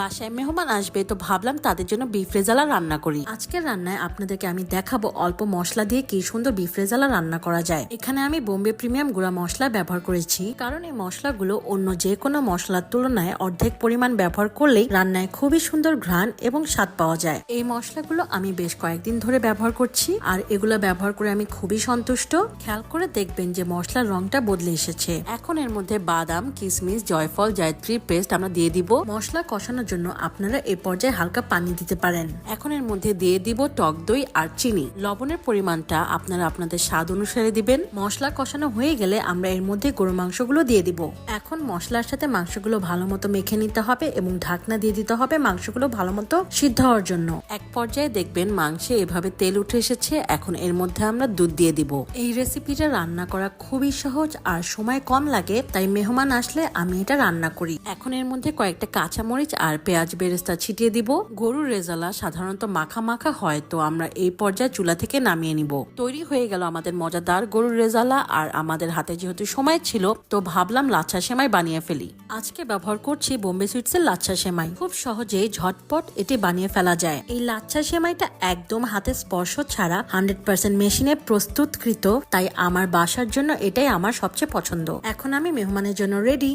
বাসায় মেহমান আসবে, তো ভাবলাম তাদের জন্য বিফ রেজালা রান্না করি। আজকের রান্নায় আপনাদেরকে আমি দেখাবো অল্প মশলা দিয়ে কি সুন্দর বিফ রেজালা রান্না করা যায়। এখানে আমি বোম্বে প্রিমিয়াম গুঁড়া মশলা ব্যবহার করেছি, কারণ এই মশলাগুলো অন্য যে কোনো মশলার তুলনায় অর্ধেক পরিমাণ ব্যবহার করলেই রান্নায় খুবই সুন্দর ঘ্রাণ এবং স্বাদ পাওয়া যায়। এই মশলাগুলো আমি বেশ কয়েকদিন ধরে ব্যবহার করছি, আর এগুলো ব্যবহার করে আমি খুবই সন্তুষ্ট। খেয়াল করে দেখবেন যে মশলার রংটা বদলে এসেছে। এখন এর মধ্যে বাদাম কিশমিশ জয়ফল জায়ত্রী পেস্ট আমরা দিয়ে দিব। মশলা কষানোর জন্য আপনারা এই পর্যায়ে হালকা পানি দিতে পারেন। এখন এর মধ্যে দিয়ে দিব টক দই আর চিনি। লবণের পরিমাণটা আপনারা আপনাদের স্বাদ অনুসারে দিবেন। মশলা কষানো হয়ে গেলে আমরা এর মধ্যে গরু মাংসগুলো দিয়ে দিব। এখন মশলার সাথে মাংসগুলো ভালো মতো মেখে নিতে হবে এবং ঢাকনা দিয়ে দিতে হবে মাংসগুলো ভালো মতো সিদ্ধ হওয়ার জন্য। এক পর্যায়ে দেখবেন মাংসে এভাবে তেল উঠে এসেছে। এখন এর মধ্যে আমরা দুধ দিয়ে দিব। এই রেসিপিটা রান্না করা খুবই সহজ আর সময় কম লাগে, তাই মেহমান আসলে আমি এটা রান্না করি। এখন এর মধ্যে কয়েকটা কাঁচামরিচ আর পেঁয়াজ বেরেস্তা ছিটিয়ে দিব। গরুর রেজালা সাধারণত মাখা মাখা হয়, তো আমরা এই পর্যায়ে চুলা থেকে নামিয়ে নিব। তৈরি হয়ে গেল আমাদের মজাদার গরুর রেজালা, আর আমাদের হাতে যেহেতু সময় ছিল, তো ভাবলাম লাচ্ছা সেমাই বানিয়ে ফেলি। আজকে ব্যবহার করছি বোম্বে সুইটস এর লাচ্ছা সেমাই। খুব সহজেই ঝটপট এটি বানিয়ে ফেলা যায়। এই লাচ্ছা সেমাইটা একদম হাতে স্পর্শ ছাড়া হান্ড্রেড পার্সেন্ট মেশিনে প্রস্তুতকৃত, তাই আমার বাসার জন্য এটাই আমার সবচেয়ে পছন্দ। এখন আমি মেহমানের জন্য রেডি।